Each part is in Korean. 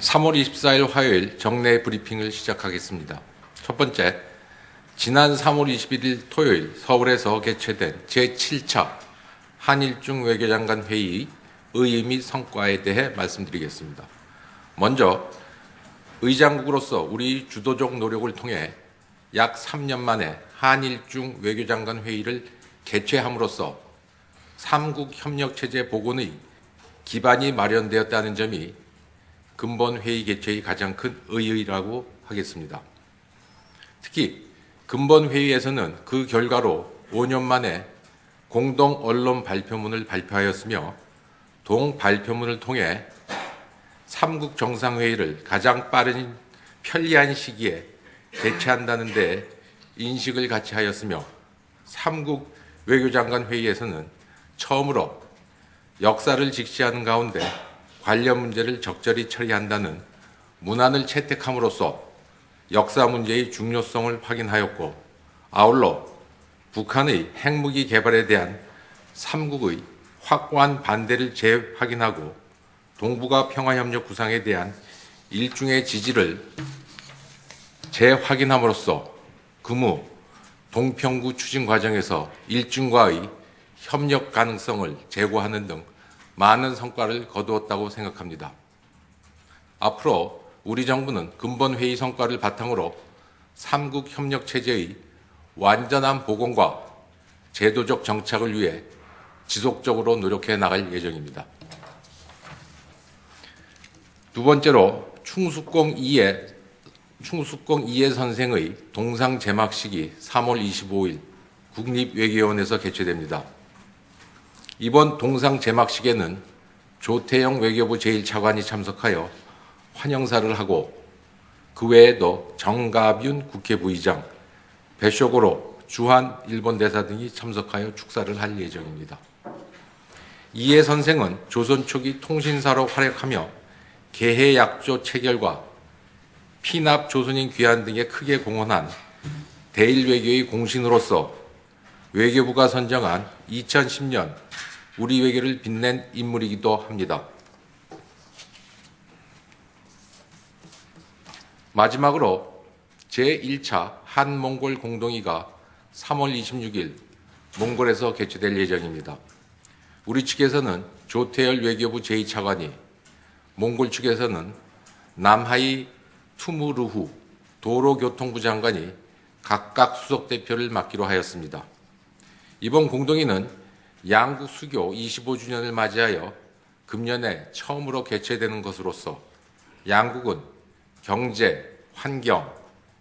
3월 24일 화요일 정례 브리핑을 시작하겠습니다. 첫 번째, 지난 3월 21일 토요일 서울에서 개최된 제7차 한일중 외교장관 회의 의의 및 성과에 대해 말씀드리겠습니다. 먼저 의장국으로서 우리 주도적 노력을 통해 약 3년 만에 한일중 외교장관 회의를 개최함으로써 삼국 협력 체제 복원의 기반이 마련되었다는 점이 근본 회의 개최의 가장 큰 의의라고 하겠습니다. 특히 근본 회의에서는 그 결과로 5년 만에 공동 언론 발표문을 발표하였으며 동 발표문을 통해 삼국 정상회의를 가장 빠른 편리한 시기에 개최한다는 데 인식을 같이 하였으며 삼국 외교장관 회의에서는 처음으로 역사를 직시하는 가운데 관련 문제를 적절히 처리한다는 문안을 채택함으로써 역사 문제의 중요성을 확인하였고 아울러 북한의 핵무기 개발에 대한 삼국의 확고한 반대를 재확인하고 동북아 평화협력 구상에 대한 일중의 지지를 재확인함으로써 금우 동평구 추진 과정에서 일중과의 협력 가능성을 제고하는 등 많은 성과를 거두었다고 생각합니다. 앞으로 우리 정부는 근본 회의 성과를 바탕으로 삼국 협력 체제의 완전한 복원과 제도적 정착을 위해 지속적으로 노력해 나갈 예정입니다. 두 번째로 충숙공 이해 충숙공 이해 선생의 동상 제막식이 3월 25일 국립외교원에서 개최됩니다. 이번 동상 제막식에는 조태영 외교부 제1차관이 참석하여 환영사를 하고 그 외에도 정가윤 국회 부의장, 배쇼고로 주한 일본 대사 등이 참석하여 축사를 할 예정입니다. 이해 선생은 조선 초기 통신사로 활약하며 개해 약조 체결과 피납 조선인 귀환 등에 크게 공헌한 대일 외교의 공신으로서 외교부가 선정한 2010년 우리 외교를 빛낸 인물이기도 합니다. 마지막으로 제1차 한몽골 공동회가 3월 26일 몽골에서 개최될 예정입니다. 우리 측에서는 조태열 외교부 제2차관이 몽골 측에서는 남하이 투무르후 도로교통부 장관이 각각 수석 대표를 맡기로 하였습니다. 이번 공동회는 양국 수교 25주년을 맞이하여 금년에 처음으로 개최되는 것으로서 양국은 경제, 환경,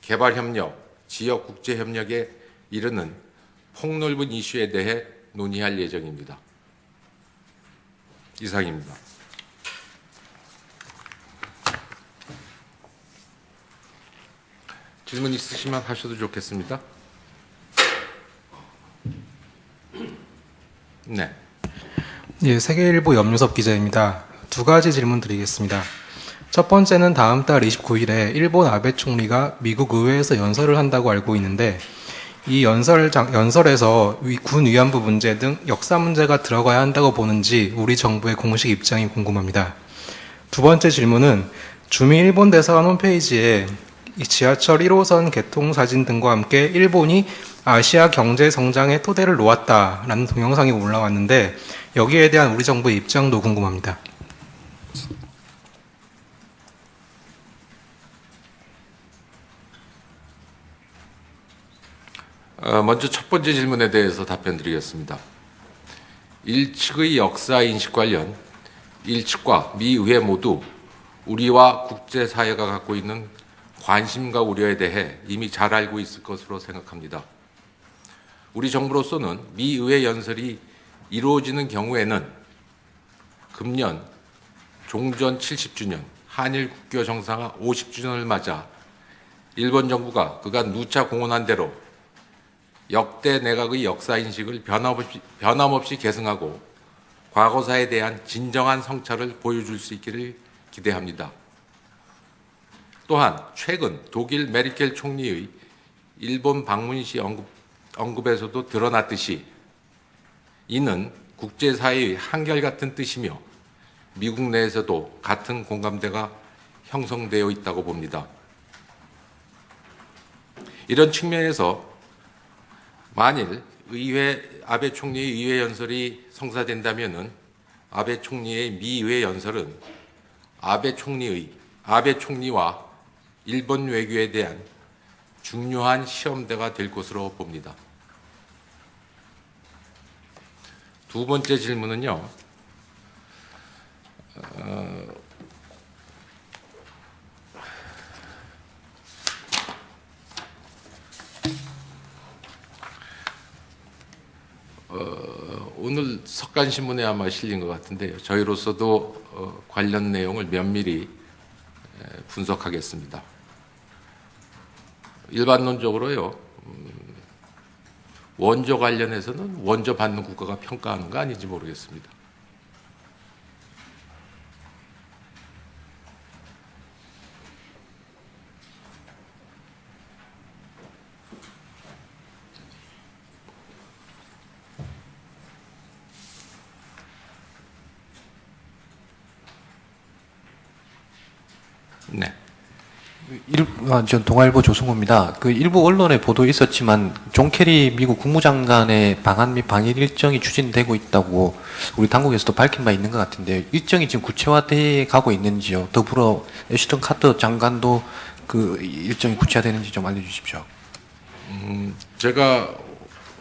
개발 협력, 지역 국제 협력에 이르는 폭넓은 이슈에 대해 논의할 예정입니다. 이상입니다. 질문 있으시면 하셔도 좋겠습니다. 네. 예, 세계일보 염유섭 기자입니다. 두 가지 질문 드리겠습니다. 첫 번째는 다음 달 29일에 일본 아베 총리가 미국 의회에서 연설을 한다고 알고 있는데 이 연설 장, 연설에서 위- 군 위안부 문제 등 역사 문제가 들어가야 한다고 보는지 우리 정부의 공식 입장이 궁금합니다. 두 번째 질문은 주미 일본 대사관 홈페이지에 이 지하철 1호선 개통 사진 등과 함께 일본이 아시아 경제 성장의 토대를 놓았다라는 동영상이 올라왔는데 여기에 대한 우리 정부의 입장도 궁금합니다. 어, 먼저 첫 번째 질문에 대해서 답변드리겠습니다. 일측의 역사 인식 관련 일측과 미 의회 모두 우리와 국제사회가 갖고 있는 관심과 우려에 대해 이미 잘 알고 있을 것으로 생각합니다. 우리 정부로서는 미 의회 연설이 이루어지는 경우에는 금년 종전 70주년 한일 국교 정상화 50주년을 맞아 일본 정부가 그간 누차 공언한 대로 역대 내각의 역사 인식을 변함없이, 변함없이 계승하고 과거사에 대한 진정한 성찰을 보여줄 수 있기를 기대합니다. 또한 최근 독일 메리켈 총리의 일본 방문 시 언급, 언급에서도 드러났듯이 이는 국제사회의 한결같은 뜻이며 미국 내에서도 같은 공감대가 형성되어 있다고 봅니다. 이런 측면에서 만일 의회 아베 총리의 의회 연설이 성사된다면은 아베 총리의 미의회 연설은 아베 총리의 아베 총리와 일본 외교에 대한 중요한 시험대가 될 것으로 봅니다. 두 번째 질문은요. 어, 오늘 석간 신문에 아마 실린 것 같은데요. 저희로서도 어, 관련 내용을 면밀히 에, 분석하겠습니다. 일반론적으로요. 음, 원조 관련해서는 원조 받는 국가가 평가하는 거 아닌지 모르겠습니다. 네. 일, 아, 전 동아일보 조승우입니다. 그 일부 언론에 보도 있었지만 존 캐리 미국 국무장관의 방한 및 방일 일정이 추진되고 있다고 우리 당국에서도 밝힌 바 있는 것 같은데 일정이 지금 구체화돼 가고 있는지요? 더불어 애슈턴 카터 장관도 그 일정이 구체화되는지 좀 알려주십시오. 제가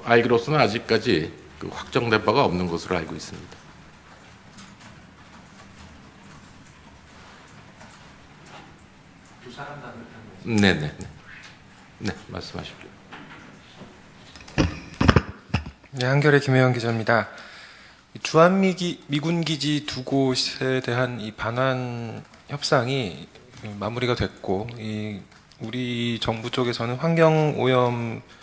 알기로서는 아직까지 그 확정된 바가 없는 것으로 알고 있습니다. 네, 네, 네. 네, 말씀하십시오. 네, 한겨레 김혜영 기자입니다. 이 주한미 기 미군 기지 두 곳에 대한 이 반환 협상이 마무리가 됐고, 이 우리 정부 쪽에서는 환경 오염 어,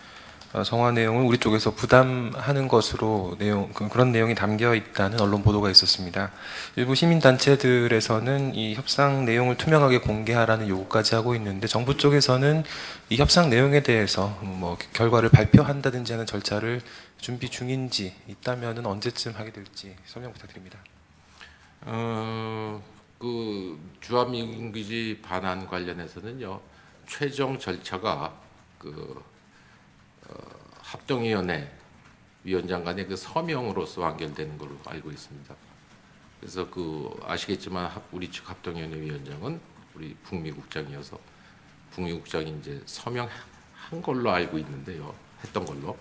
성화 내용을 우리 쪽에서 부담하는 것으로 내용 그- 그런 내용이 담겨 있다는 언론 보도가 있었습니다. 일부 시민 단체들에서는 이 협상 내용을 투명하게 공개하라는 요구까지 하고 있는데 정부 쪽에서는 이 협상 내용에 대해서 뭐 결과를 발표한다든지 하는 절차를 준비 중인지 있다면은 언제쯤 하게 될지 설명 부탁드립니다. 어, 그 주한미군기지 반환 관련해서는요 최종 절차가 그 어, 합동위원회 위원장 간의 그 서명으로서 완결되는 걸로 알고 있습니다. 그래서 그 아시겠지만 합- 우리 측 합동위원회 위원장은 우리 북미 국장이어서 북미 국장이 이제 서명한 걸로 알고 있는데요. 했던 걸로.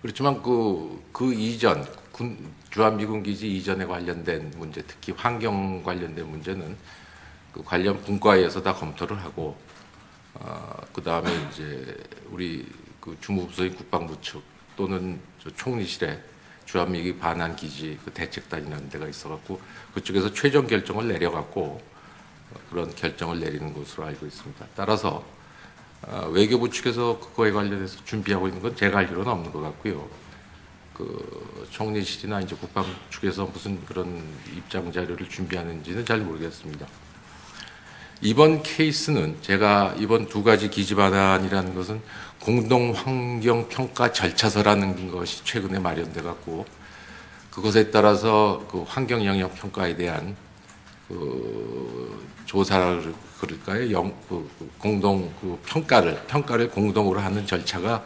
그렇지만 그, 그 이전, 군, 주한미군 기지 이전에 관련된 문제, 특히 환경 관련된 문제는 그 관련 분과에서 다 검토를 하고, 어, 그 다음에 이제 우리 그 주무부서인 국방부 측 또는 저 총리실에 주한미기 반환 기지 그 대책단이라는 데가 있어갖고 그쪽에서 최종 결정을 내려갖고 어, 그런 결정을 내리는 것으로 알고 있습니다. 따라서 어, 외교부 측에서 그거에 관련해서 준비하고 있는 건 제가 알기로는 없는 것 같고요. 그 총리실이나 이제 국방 측에서 무슨 그런 입장 자료를 준비하는지는 잘 모르겠습니다. 이번 케이스는 제가 이번 두 가지 기지 반환이라는 것은 공동 환경 평가 절차서라는 것이 최근에 마련돼 갖고 그것에 따라서 그 환경 영역 평가에 대한 그 조사를 그럴까요? 영, 그, 그 공동 그 평가를 평가를 공동으로 하는 절차가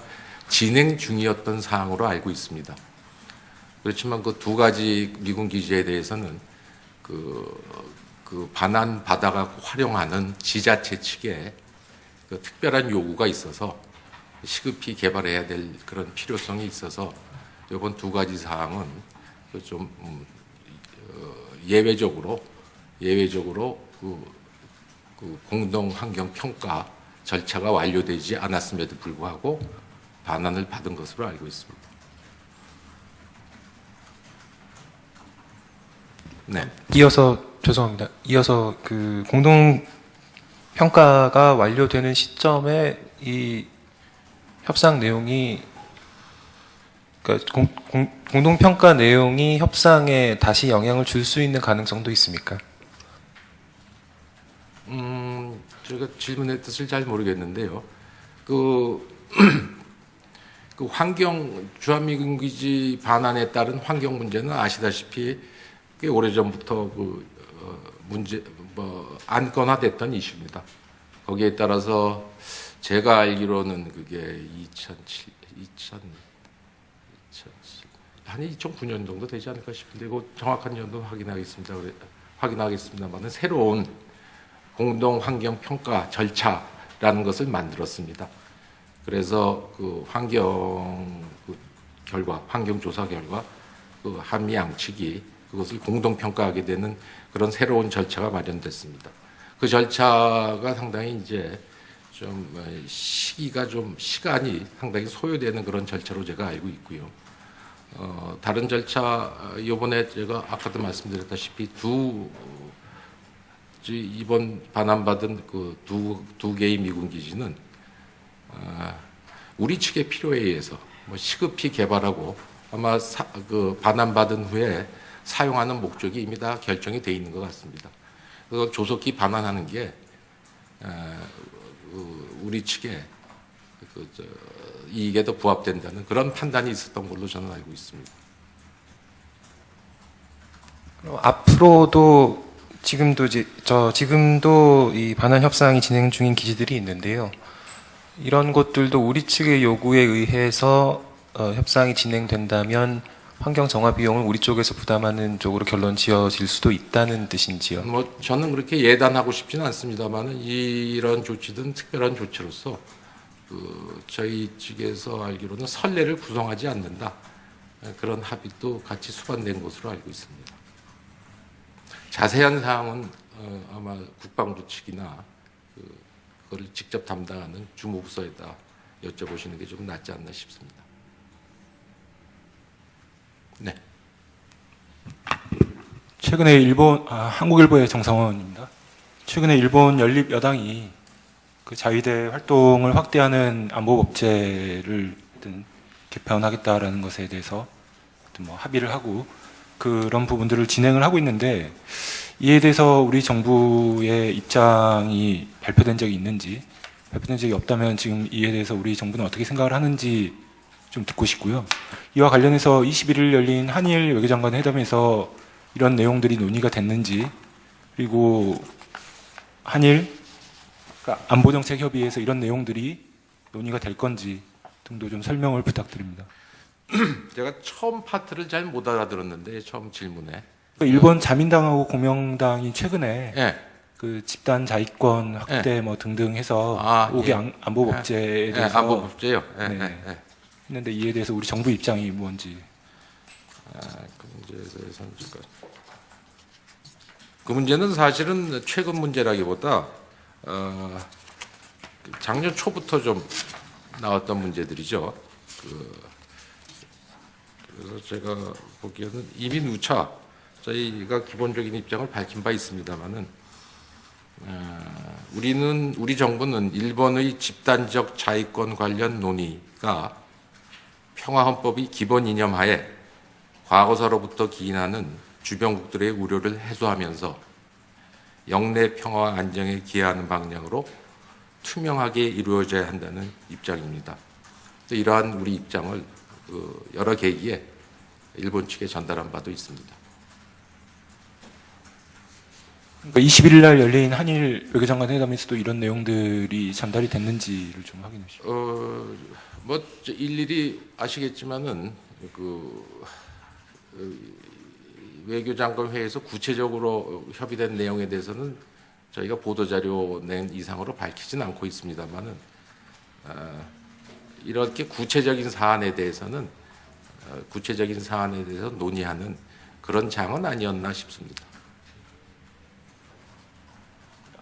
진행 중이었던 사항으로 알고 있습니다. 그렇지만 그 두 가지 미군 기지에 대해서는 그, 그 반환 받아가 활용하는 지자체 측에 그 특별한 요구가 있어서 시급히 개발해야 될 그런 필요성이 있어서 이번 두 가지 사항은 그좀 음, 어, 예외적으로 예외적으로 그, 그 공동 환경 평가 절차가 완료되지 않았음에도 불구하고 반환을 받은 것으로 알고 있습니다. 네. 이어서 죄송합니다. 이어서 그 공동 평가가 완료되는 시점에 이 협상 내용이 그러니까 공, 공, 공 동 평가 내용이 협상에 다시 영향을 줄 수 있는 가능성도 있습니까? 음, 제가 질문의 뜻을 잘 모르겠는데요. 그, 그 환경 주한미군 기지 반환에 따른 환경 문제는 아시다시피 꽤 오래 전부터 그 어, 문제 뭐 안건화됐던 이슈입니다. 거기에 따라서 제가 알기로는 그게 2007, 2000, 2007, 한 2009년 정도 되지 않을까 싶은데 그 정확한 연도 확인하겠습니다. 확인하겠습니다만은 새로운 공동 환경 평가 절차라는 것을 만들었습니다. 그래서 그 환경 그 결과, 환경 조사 결과 그 한미 양측이 그것을 공동 평가하게 되는 그런 새로운 절차가 마련됐습니다. 그 절차가 상당히 이제 좀 어, 시기가 좀 시간이 상당히 소요되는 그런 절차로 제가 알고 있고요. 어, 다른 절차 어, 이번에 제가 아까도 말씀드렸다시피 두 지- 이번 반환받은 그 두 두 개의 미군 기지는 아, 우리 측의 필요에 의해서 뭐 시급히 개발하고 아마 사, 그 반환받은 후에 사용하는 목적이 이미 다 결정이 돼 있는 것 같습니다. 그래서 조속히 반환하는 게 아, 그 우리 측의 그 저, 이익에 더 부합된다는 그런 판단이 있었던 걸로 저는 알고 있습니다. 앞으로도 지금도 이제 저 지금도 이 반환 협상이 진행 중인 기지들이 있는데요. 이런 것들도 우리 측의 요구에 의해서 어, 협상이 진행된다면 환경 정화 비용을 우리 쪽에서 부담하는 쪽으로 결론 지어질 수도 있다는 뜻인지요. 뭐 저는 그렇게 예단하고 싶지는 않습니다만은 이런 조치든 특별한 조치로서 그 저희 측에서 알기로는 선례를 구성하지 않는다 그런 합의도 같이 수반된 것으로 알고 있습니다. 자세한 사항은 어, 아마 국방부 측이나 그, 그걸 직접 담당하는 주무부서에다 여쭤보시는 게 좀 낫지 않나 싶습니다. 네. 최근에 일본 아, 한국일보의 정상원입니다. 최근에 일본 연립 여당이 그 자위대 활동을 확대하는 안보 법제를 어떤 개편하겠다라는 것에 대해서 뭐 합의를 하고 그런 부분들을 진행을 하고 있는데 이에 대해서 우리 정부의 입장이 발표된 적이 있는지 발표된 적이 없다면 지금 이에 대해서 우리 정부는 어떻게 생각을 하는지 좀 듣고 싶고요. 이와 관련해서 21일 열린 한일 외교장관 회담에서 이런 내용들이 논의가 됐는지 그리고 한일 그러니까 안보정책 협의에서 이런 내용들이 논의가 될 건지 등도 좀 설명을 부탁드립니다. 제가 처음 파트를 잘 못 알아들었는데 처음 질문에 그러니까 일본 자민당하고 공명당이 최근에 예. 그 집단 자위권 확대 뭐 등등 해서 아, 5개 예. 안- 안보법제에 예, 대해서 안보 법제요. 예, 네. 했는데 이에 대해서 우리 정부 입장이 뭔지 아, 그 문제에 대해서는 그 문제는 사실은 최근 문제라기보다 어, 그 작년 초부터 좀 나왔던 문제들이죠. 그, 그래서 제가 보기에는 이미 누차 저희가 기본적인 입장을 밝힌 바 있습니다만은 어, 우리는 우리 정부는 일본의 집단적 자위권 관련 논의가 평화헌법의 기본 이념 하에 과거사로부터 기인하는 주변국들의 우려를 해소하면서 영내 평화와 안정에 기여하는 방향으로 투명하게 이루어져야 한다는 입장입니다. 또 이러한 우리 입장을 그 여러 계기에 일본 측에 전달한 바도 있습니다. 그러니까 21일 날 열린 한일 외교장관 회담에서도 이런 내용들이 전달이 됐는지를 좀 확인해 주시죠. 어, 뭐저 일일이 아시겠지만은 그 어, 외교장관 회의에서 구체적으로 협의된 내용에 대해서는 저희가 보도 자료 낸 이상으로 밝히진 않고 있습니다만은 어, 이렇게 구체적인 사안에 대해서는 어, 구체적인 사안에 대해서 논의하는 그런 장은 아니었나 싶습니다.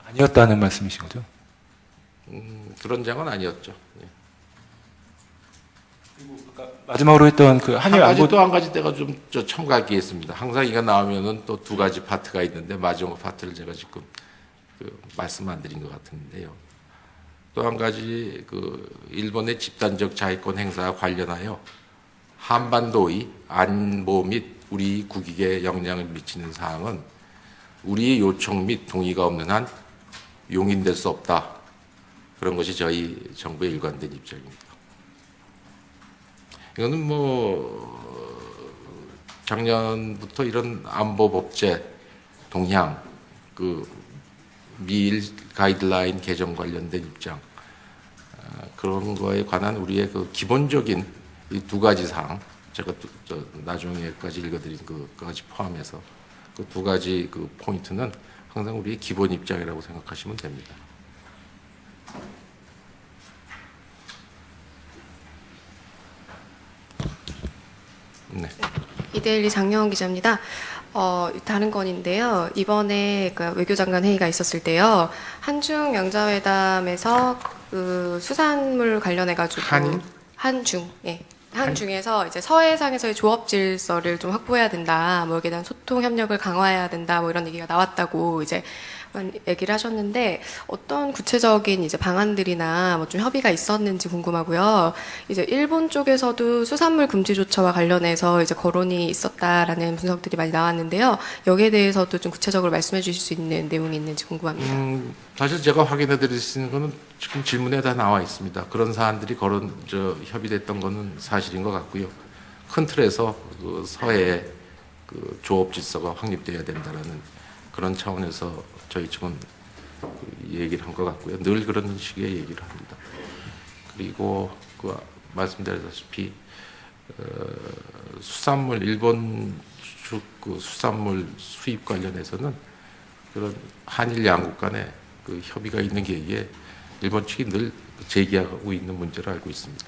아니었다는 말씀이신 거죠? 음, 그런 장은 아니었죠. 예. 마지막으로 했던 그한 한일 가지 안보 또 한 가지 때가 좀저 있습니다. 항상 이거 나오면은 또 두 가지 파트가 있는데 마지막 파트를 제가 지금 그 말씀 안 드린 것 같은데요. 또 한 가지 그 일본의 집단적 자위권 행사와 관련하여 한반도의 안보 및 우리 국익에 영향을 미치는 사항은 우리의 요청 및 동의가 없는 한 용인될 수 없다. 그런 것이 저희 정부의 일관된 입장입니다. 이거는 뭐 작년부터 이런 안보 법제 동향 그 미일 가이드라인 개정 관련된 입장 아, 그런 거에 관한 우리의 그 기본적인 이 두 가지 사항 제가 나중에까지 읽어드린 그까지 포함해서 그 두 가지 그 포인트는 항상 우리의 기본 입장이라고 생각하시면 됩니다. 네. 이데일리 장영원 기자입니다. 어, 다른 건인데요. 이번에 그 외교장관 회의가 있었을 때요. 한중 양자회담에서 그 수산물 관련해 가지고 한인? 한중, 예. 한 중에서 이제 서해상에서의 조업 질서를 좀 확보해야 된다. 뭐 여기에 대한 소통 협력을 강화해야 된다. 뭐 이런 얘기가 나왔다고 이제 얘기를 하셨는데 어떤 구체적인 이제 방안들이나 뭐 좀 협의가 있었는지 궁금하고요. 이제 일본 쪽에서도 수산물 금지 조처와 관련해서 이제 거론이 있었다라는 분석들이 많이 나왔는데요. 여기에 대해서도 좀 구체적으로 말씀해 주실 수 있는 내용이 있는지 궁금합니다. 음, 사실 제가 확인해 드릴 수 있는 거는 지금 질문에 다 나와 있습니다. 그런 사안들이 거론, 저, 협의됐던 거는 사실인 것 같고요. 큰 틀에서 그 서해에 그 조업 질서가 확립돼야 된다라는 그런 차원에서 저희 측은 그 얘기를 한 것 같고요. 늘 그런 식의 얘기를 합니다. 그리고 그 말씀드렸다시피 어, 수산물 일본 주- 그 수산물 수입 관련해서는 그런 한일 양국 간에 그 협의가 있는 계기에 일본 측이 늘 제기하고 있는 문제를 알고 있습니다.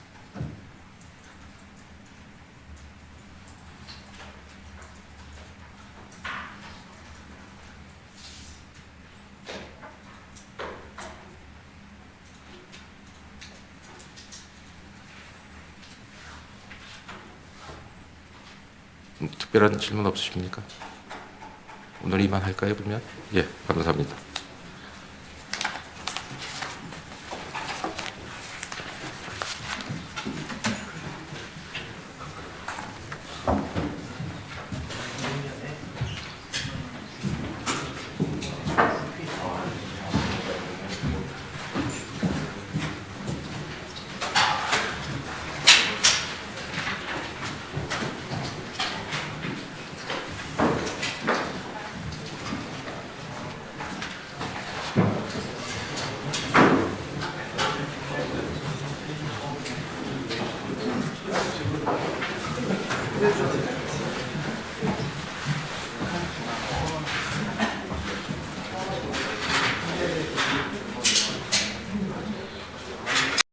특별한 질문 없으십니까? 오늘 이만 할까요, 그러면? 예, 감사합니다.